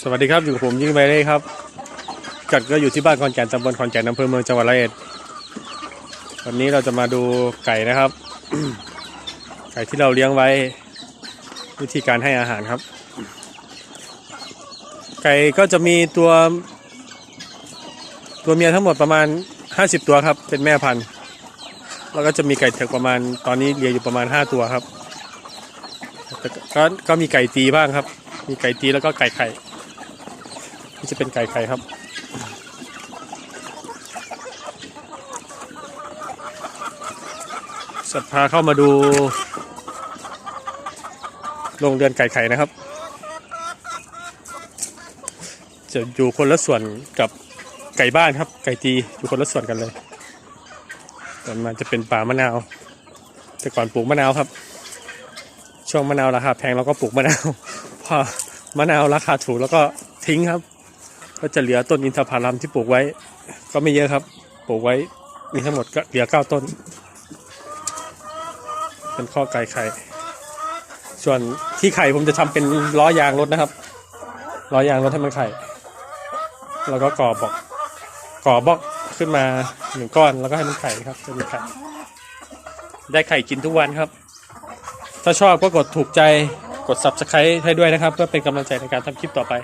สวัสดีครับอยู่กับผมยิ่งไปเลยครับกัดก็อยู่ที่บ้านคอนแก่นตำบลคอนแก่นอำเภอเมืองจังหวัดร้อยอ็ดวันนี้เราจะมาดูไก่นะครับ ไก่ที่เราเลี้ยงไว้ วิธีการให้อาหารครับ ไก่ก็จะมีตัว ตัวเมียทั้งหมดประมาณ 50 ตัวครับ เป็นแม่พันธุ์ แล้วก็จะมีไก่เถิกประมาณตอนนี้เลี้ยงอยู่ประมาณ 5 ตัวครับก็ก็มีไก่ตีบ้างครับ มีไก่ตีแล้วก็ไก่ไข่ นี่จะเป็นไก่ไข่ครับ สัตว์พาเข้ามาดูโรงเรือนไก่ไข่นะครับ จะอยู่คนละส่วนกับไก่บ้านครับ ไก่ตีอยู่คนละส่วนกันเลยต่อมาจะเป็นป่ามะนาว แต่ก่อนปลูกมะนาวครับ ช่วงมะนาวราคาแพงเราก็ปลูกมะนาว พอมะนาวราคาถูกแล้วก็ทิ้งครับ ก็จะเหลือต้นอินทผลัมที่ปลูกไว้ ก็ไม่เยอะครับ ปลูกไว้มีทั้งหมดก็เหลือเก้าต้น เป็นข้อไก่ไข่ ส่วนที่ไข่ผมจะทำเป็นล้อยางรถนะครับล้อยางรถให้มันไข่ แล้วก็ก่อบอกก่อบอกขึ้นมาหนึ่งก้อนแล้วก็ให้มันไข่ครับจะมีไข่ได้ไข่กินทุกวันครับ ถ้าชอบก็กดถูกใจกด subscribe ให้ด้วยนะครับ เพื่อเป็นกำลังใจในการทำคลิปต่อไป